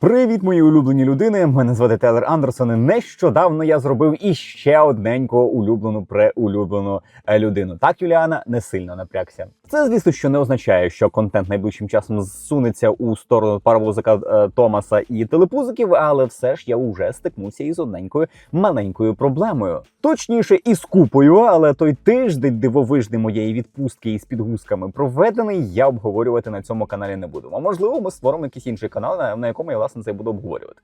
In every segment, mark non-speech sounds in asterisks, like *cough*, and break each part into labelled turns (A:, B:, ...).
A: Привіт, мої улюблені людини! Мене звати Телер Андерсон. Нещодавно я зробив іще одненьку улюблену преулюблену е, людину. Так, Юліана не сильно напрягся. Це, звісно, що не означає, що контент найближчим часом зсунеться у сторону паровозика е, Томаса і телепузиків, але все ж я уже стикнувся із одненькою маленькою проблемою. Точніше, із купою, але той тиждень дивовижний моєї відпустки із підгузками проведений, я обговорювати на цьому каналі не буду. А можливо, ми створимо якийсь інший канал, на, якому я власне це буду обговорювати.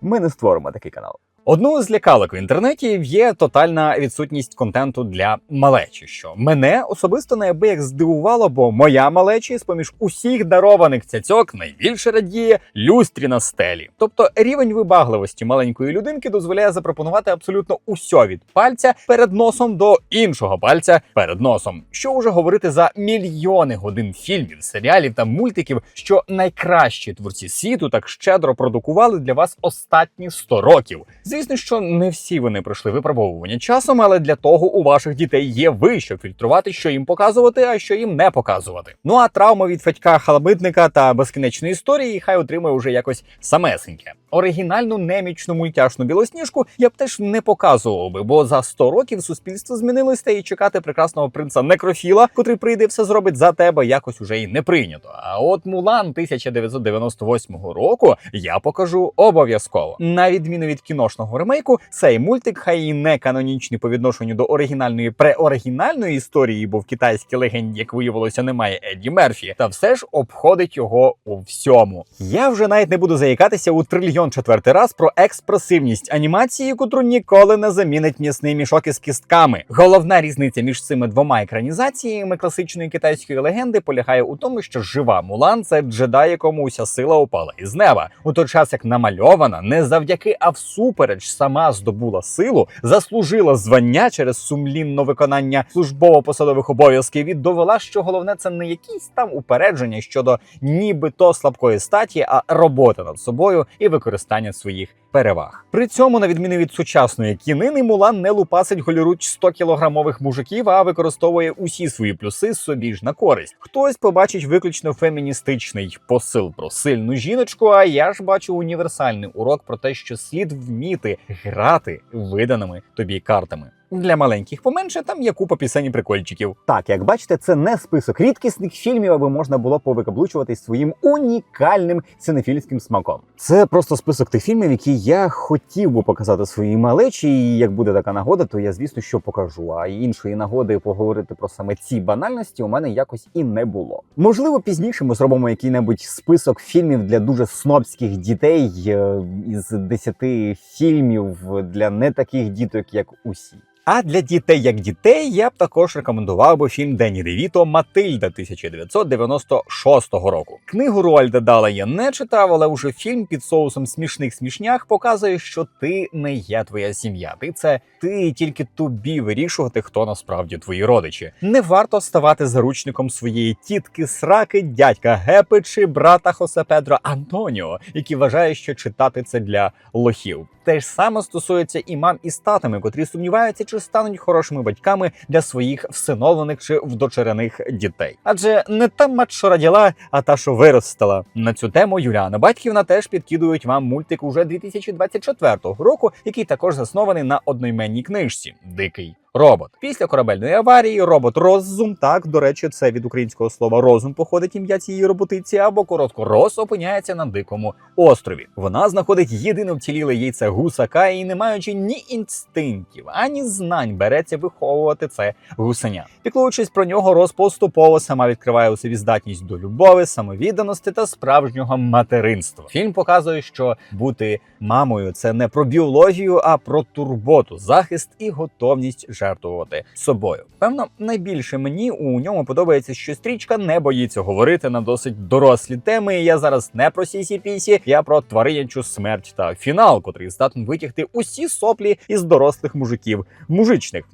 A: Ми не створимо такий канал. Одну з лякалок в інтернеті є тотальна відсутність контенту для малечі, що мене особисто неабияк здивувало, бо моя малечі з поміж усіх дарованих цяцьок найбільше радіє люстрі на стелі. Тобто рівень вибагливості маленької людинки дозволяє запропонувати абсолютно усьо від пальця перед носом до іншого пальця перед носом. Що вже говорити за мільйони годин фільмів, серіалів та мультиків, що найкращі творці світу так щедро продукували для вас останні 100 років. Звісно, що не всі вони пройшли випробовування часом, але для того у ваших дітей є ви, щоб фільтрувати, що їм показувати, а що їм не показувати. Ну а травма від фатька халабитника та безкінечної історії хай отримує уже якось самесеньке. Оригінальну немічну мультяшну білосніжку я б теж не показував би, бо за 100 років суспільство змінилося і чекати прекрасного принца Некрофіла, котрий прийде і все зробить за тебе, якось уже і не прийнято. А от Мулан 1998 року я покажу обов'язково. На відміну від кіношного ремейку, цей мультик, хай і не канонічний по відношенню до оригінальної преоригінальної історії, бо в китайській легенді, як виявилося, немає Едді Мерфі, та все ж обходить його у всьому. Я вже навіть не буду заїкатися у трильйон четвертий раз про експресивність анімації, котру ніколи не замінить м'ясний мішок із кістками. Головна різниця між цими двома екранізаціями класичної китайської легенди полягає у тому, що жива Мулан це джедай, якому уся сила упала із неба. У той час як намальована, не завдяки, а всупереч сама здобула силу, заслужила звання через сумлінно виконання службово-посадових обов'язків і довела, що головне це не якісь там упередження щодо нібито слабкої статі, а робота над собою і використання своїх переваг. При цьому, на відміну від сучасної кінини, Мулан не лупасить голіруч 100 кілограмових мужиків, а використовує усі свої плюси собі ж на користь. Хтось побачить виключно феміністичний посил про сильну жіночку. А я ж бачу універсальний урок про те, що слід вміти грати виданими тобі картами. Для маленьких поменше там є купа пісень і прикольчиків. Так, як бачите, це не список рідкісних фільмів, аби можна було повикаблучуватись своїм унікальним синефільським смаком. Це просто список тих фільмів, які я хотів би показати своїй малечі. І як буде така нагода, то я звісно що покажу. А іншої нагоди поговорити про саме ці банальності у мене якось і не було. Можливо, пізніше ми зробимо який-небудь список фільмів для дуже снобських дітей е, із 10 фільмів для не таких діток, як усі. А для дітей як дітей я б також рекомендував би фільм Дені Девіто Матильда 1996 року. Книгу Руальда Дала я не читав, але уже фільм під соусом смішних смішнях показує, що ти не є твоя сім'я. Ти це ти і тільки тобі вирішувати, хто насправді твої родичі. Не варто ставати заручником своєї тітки, сраки, дядька Гепи чи брата Хосе Педро Антоніо, які вважають, що читати це для лохів. Те ж саме стосується і мам із татами, котрі сумніваються, чи стануть хорошими батьками для своїх всиновлених чи вдочерених дітей. Адже не та мать, що раділа, а та, що виростала. На цю тему Юліана Батьківна теж підкидують вам мультик уже 2024 року, який також заснований на одноіменній книжці Дикий. Робот після корабельної аварії робот Розум. Так до речі, це від українського слова розум походить ім'я цієї роботиці, або коротко роз опиняється на дикому острові. Вона знаходить єдине вціліле яйце гусака і, не маючи ні інстинктів, ані знань, береться виховувати це гусеня. Піклуючись про нього, Роз поступово сама відкриває у собі здатність до любові, самовідданості та справжнього материнства. Фільм показує, що бути мамою це не про біологію, а про турботу, захист і готовність жертвувати собою. Певно, найбільше мені у ньому подобається, що стрічка не боїться говорити на досить дорослі теми. Я зараз не про сісі пісі, я про тваринячу смерть та фінал, котрий здатен витягти усі соплі із дорослих мужиків, мужичних,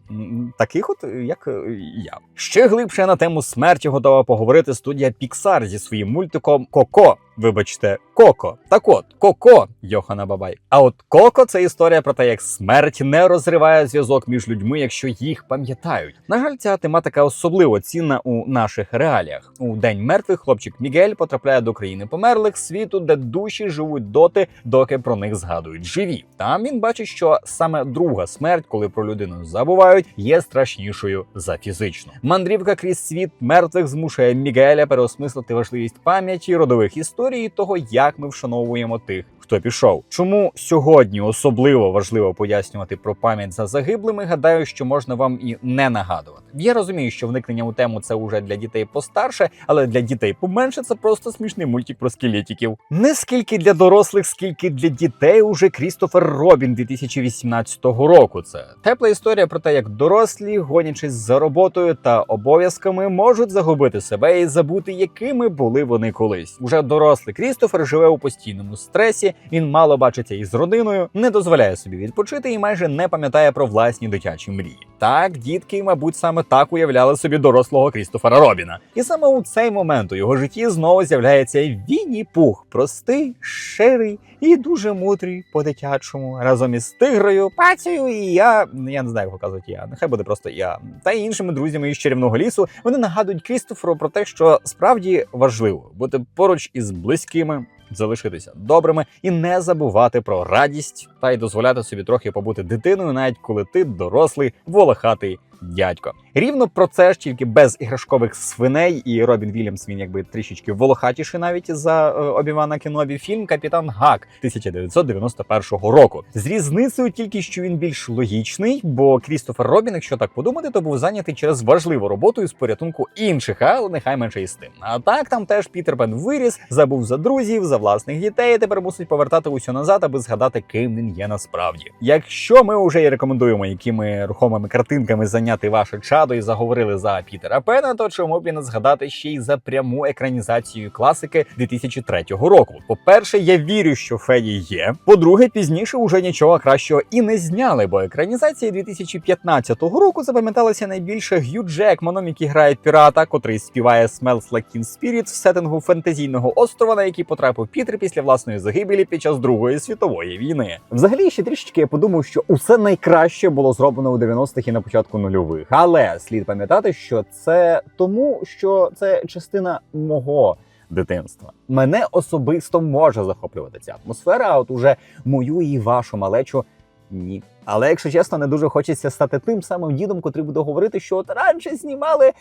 A: таких, от як е, я. Ще глибше на тему смерті готова поговорити студія Pixar зі своїм мультиком Коко. Вибачте, Коко. Так от, Коко, Йохана Бабай. А от Коко це історія про те, як смерть не розриває зв'язок між людьми, якщо що їх пам'ятають. На жаль, ця тематика особливо цінна у наших реаліях. У день мертвих хлопчик Мігель потрапляє до країни померлих світу, де душі живуть доти, доки про них згадують живі. Там він бачить, що саме друга смерть, коли про людину забувають, є страшнішою за фізичну. Мандрівка крізь світ мертвих змушує Мігеля переосмислити важливість пам'яті, родових історій і того, як ми вшановуємо тих. Хто пішов? Чому сьогодні особливо важливо пояснювати про пам'ять за загиблими? Гадаю, що можна вам і не нагадувати. Я розумію, що вникнення у тему це вже для дітей постарше, але для дітей поменше це просто смішний мультик про скелетиків. Не скільки для дорослих, скільки для дітей уже Крістофер Робін 2018 року. Це тепла історія про те, як дорослі, гонячись за роботою та обов'язками, можуть загубити себе і забути, якими були вони колись. Уже дорослий Крістофер живе у постійному стресі. Він мало бачиться із родиною, не дозволяє собі відпочити і майже не пам'ятає про власні дитячі мрії. Так, дітки, мабуть, саме так уявляли собі дорослого Крістофера Робіна. І саме у цей момент у його житті знову з'являється Вінні Пух, простий, щирий і дуже мудрий по-дитячому, разом із тигрою, пацею і я. Я не знаю, як показувати я. Нехай буде просто я. Та й іншими друзями із чарівного лісу. Вони нагадують Крістоферу про те, що справді важливо бути поруч із близькими. Залишитися добрими і не забувати про радість, та й дозволяти собі трохи побути дитиною, навіть коли ти дорослий волохатий дядько. Рівно про це ж тільки без іграшкових свиней, і Робін Вільямс він якби трішечки волохатіший навіть за е, Обівана Кенові. Фільм Капітан Гак 1991 року. З різницею тільки що він більш логічний, бо Крістофер Робін, якщо так подумати, то був зайнятий через важливу роботу із порятунку інших, але нехай менше із тим. А так там теж Пітер Пен виріс, забув за друзів, за власних дітей. і Тепер мусить повертати усю назад, аби згадати, ким він є насправді. Якщо ми вже і рекомендуємо, якими рухомими картинками зайняти ваше чадо і заговорили за Пітера Пена, то чому б і не згадати ще й за пряму екранізацію класики 2003 року? По-перше, я вірю, що Феді є. По-друге, пізніше уже нічого кращого і не зняли, бо екранізації 2015 року запам'яталася найбільше Г'ю Джекманом, який грає пірата, котрий співає Smells Like Teen Spirit в сеттингу фентезійного острова, на який потрапив Пітер після власної загибелі під час Другої світової війни. Взагалі, ще трішечки я подумав, що усе найкраще було зроблено у 90-х і на початку нульових. Але слід пам'ятати, що це тому, що це частина мого. Дитинства мене особисто може захоплювати ця атмосфера, а от уже мою і вашу малечу ні. Але якщо чесно, не дуже хочеться стати тим самим дідом, котрий буде говорити, що от раніше знімали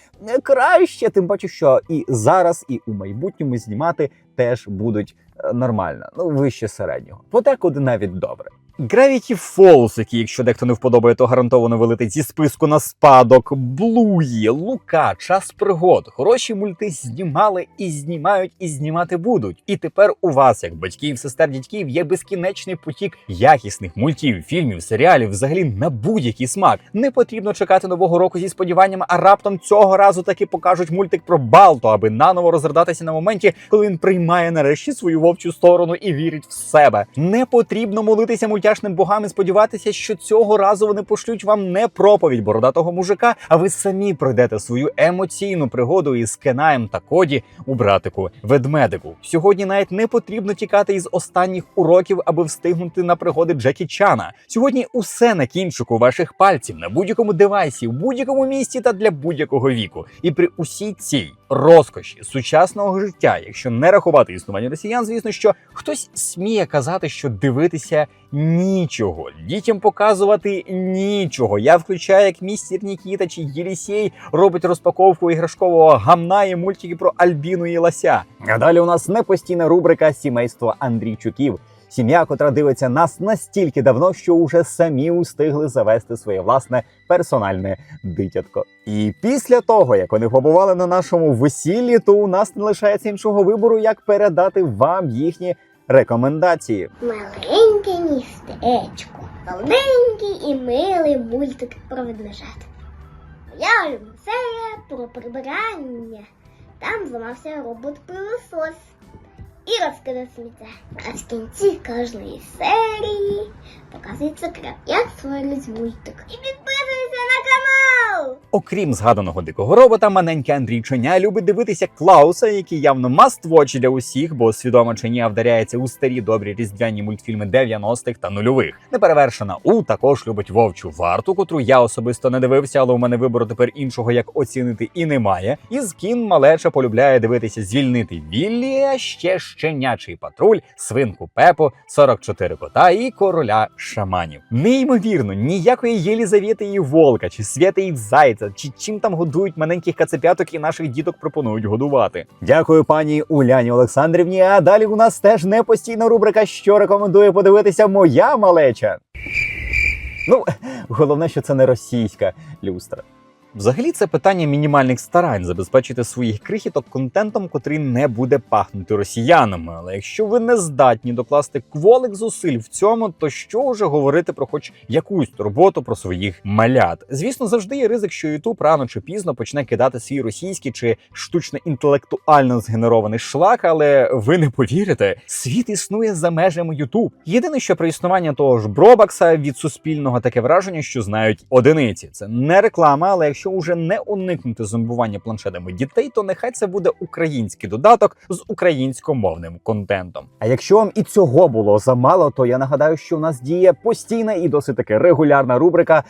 A: краще. Тим паче, що і зараз, і у майбутньому знімати теж будуть е, нормально, ну вище середнього. Подекуди навіть добре. Gravity Falls, який, якщо дехто не вподобає, то гарантовано вилетить зі списку на спадок, Блуї, Лука, час пригод. Хороші мульти знімали і знімають, і знімати будуть. І тепер у вас, як батьків, сестер, дядьків, є безкінечний потік якісних мультів, фільмів, серіалів, взагалі на будь-який смак. Не потрібно чекати нового року зі сподіваннями, а раптом цього разу таки покажуть мультик про Балто, аби наново розридатися на моменті, коли він приймає нарешті свою вовчу сторону і вірить в себе. Не потрібно молитися мультяшним богам і сподіватися, що цього разу вони пошлють вам не проповідь бородатого мужика, а ви самі пройдете свою емоційну пригоду із Кенаєм та Коді у братику ведмедику. Сьогодні навіть не потрібно тікати із останніх уроків, аби встигнути на пригоди Джекі Чана. Сьогодні усе на кінчику ваших пальців на будь-якому девайсі, в будь-якому місці та для будь-якого віку. І при усій цій розкоші сучасного життя, якщо не рахувати існування росіян, звісно, що хтось сміє казати, що дивитися нічого, дітям показувати нічого. Я включаю, як містер Нікіта чи Єлісей робить розпаковку іграшкового гамна і мультики про Альбіну і Лася. А далі у нас непостійна рубрика Сімейство Андрійчуків. Сім'я, котра дивиться нас настільки давно, що уже самі устигли завести своє власне персональне дитятко. І після того, як вони побували на нашому весіллі, то у нас не лишається іншого вибору, як передати вам їхні рекомендації.
B: Маленьке містечко, маленький і милий мультик про ведмежат. Я люблю серія про прибирання. Там зламався робот-пилосос і розкидав сміття. А в кінці кожної серії показується секрет, як створюють мультик. І підписуйся на канал!
A: Окрім згаданого дикого робота, маленький Андрій Чоня любить дивитися Клауса, який явно must-watch для усіх, бо свідомо чи ні вдаряється у старі добрі різдвяні мультфільми 90-х та нульових. Неперевершена У також любить вовчу варту, котру я особисто не дивився, але у мене вибору тепер іншого як оцінити і немає. І з кін малеча полюбляє дивитися звільнити Віллі, а ще щенячий патруль, свинку Пепу, 44 кота і короля шаманів. Неймовірно, ніякої Єлізавети і Волка, чи Свята і Зайця, чи чим там годують маленьких кацепяток і наших діток пропонують годувати. Дякую пані Уляні Олександрівні. А далі у нас теж не постійна рубрика, що рекомендує подивитися моя малеча. Ну, *laughs* головне, що це не російська люстра. Взагалі, це питання мінімальних старань забезпечити своїх крихіток контентом, котрий не буде пахнути росіянами. Але якщо ви не здатні докласти кволик зусиль в цьому, то що вже говорити про хоч якусь турботу про своїх малят? Звісно, завжди є ризик, що Ютуб рано чи пізно почне кидати свій російський чи штучно інтелектуально згенерований шлак, але ви не повірите, світ існує за межами Ютуб. Єдине, що про існування того ж Бробакса від суспільного таке враження, що знають одиниці. Це не реклама, але якщо уже не уникнути зомбування планшетами дітей, то нехай це буде український додаток з українськомовним контентом. А якщо вам і цього було замало, то я нагадаю, що у нас діє постійна і досить таки регулярна рубрика.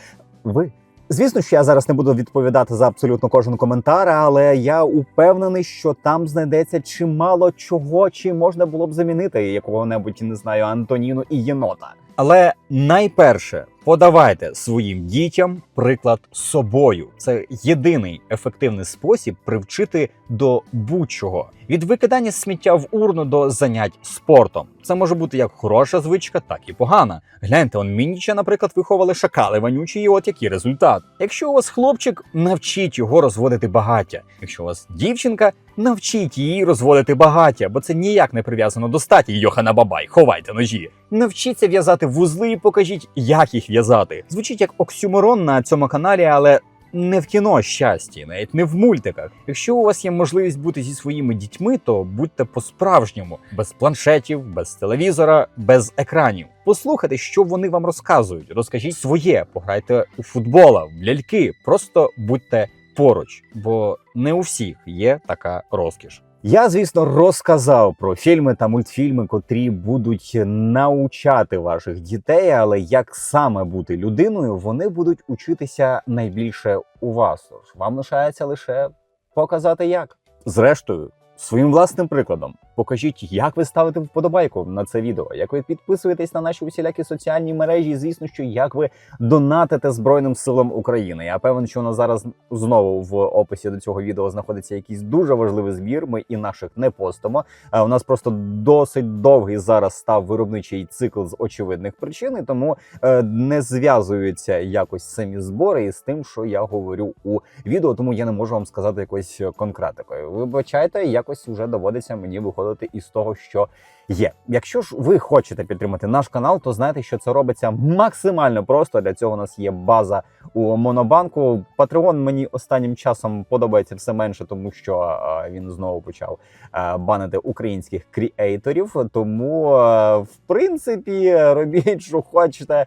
A: Ви. Звісно, що я зараз не буду відповідати за абсолютно кожен коментар, але я упевнений, що там знайдеться чимало чого, чи можна було б замінити якого-небудь, не знаю, Антоніну і єнота. Але найперше подавайте своїм дітям приклад собою. Це єдиний ефективний спосіб привчити до будь-чого від викидання сміття в урну до занять спортом. Це може бути як хороша звичка, так і погана. Гляньте, он мініча, наприклад, виховали шакали вонючі, і от який результат. Якщо у вас хлопчик, навчіть його розводити багаття. Якщо у вас дівчинка, навчіть її розводити багаття, бо це ніяк не прив'язано до статі Йохана Бабай. Ховайте ножі. Навчіться в'язати вузли і покажіть, як їх в'язати. Звучить як оксюморон на цьому каналі, але не в кіно щасті, навіть не в мультиках. Якщо у вас є можливість бути зі своїми дітьми, то будьте по-справжньому, без планшетів, без телевізора, без екранів. Послухайте, що вони вам розказують. Розкажіть своє, пограйте у футбола, в ляльки. Просто будьте поруч, бо не у всіх є така розкіш. Я, звісно, розказав про фільми та мультфільми, котрі будуть навчати ваших дітей, але як саме бути людиною, вони будуть учитися найбільше у вас. Тож вам лишається лише показати як. Зрештою, своїм власним прикладом покажіть, як ви ставите вподобайку на це відео, як ви підписуєтесь на наші усілякі соціальні мережі, і звісно, що як ви донатите Збройним силам України. Я певен, що у нас зараз знову в описі до цього відео знаходиться якийсь дуже важливий збір. Ми і наших не постимо. А у нас просто досить довгий зараз став виробничий цикл з очевидних причин, і тому е, не зв'язуються якось самі збори із тим, що я говорю у відео. Тому я не можу вам сказати якось конкретикою. Вибачайте, якось вже доводиться мені виходити із того, що є. Якщо ж ви хочете підтримати наш канал, то знайте, що це робиться максимально просто. Для цього у нас є база у Монобанку. Патреон мені останнім часом подобається все менше, тому що е, він знову почав е, банити українських кріейторів. Тому, е, в принципі, робіть, що хочете.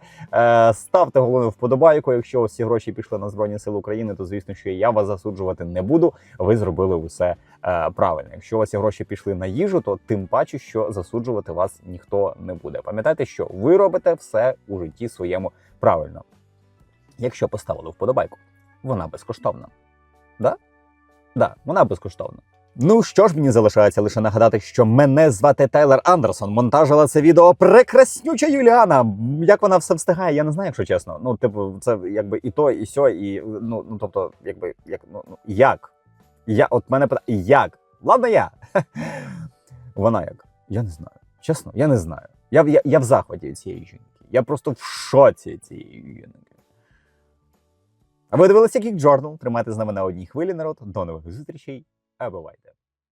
A: Ставте головну вподобайку. Якщо всі гроші пішли на Збройні Сили України, то звісно, що я вас засуджувати не буду. Ви зробили усе правильно. Якщо у вас гроші пішли на їжу, то тим паче, що засуджувати вас ніхто не буде. Пам'ятайте, що ви робите все у житті своєму правильно. Якщо поставили вподобайку, вона безкоштовна. Да? Да, вона безкоштовна. Ну що ж, мені залишається лише нагадати, що мене звати Тайлер Андерсон. Монтажила це відео прекраснюча Юліана. Як вона все встигає, я не знаю, якщо чесно. Ну, типу, це якби і то, і сьо, і ну, ну тобто, якби як ну, ну як? Я от мене питає, як? Ладно, я. *laughs* Вона як? Я не знаю. Чесно, я не знаю. Я, я, я в від цієї жінки. Я просто в шоці цієї жінки. А ви дивилися Geek Journal? Тримайте з нами на одній хвилі, народ. До нових зустрічей. А бувайте.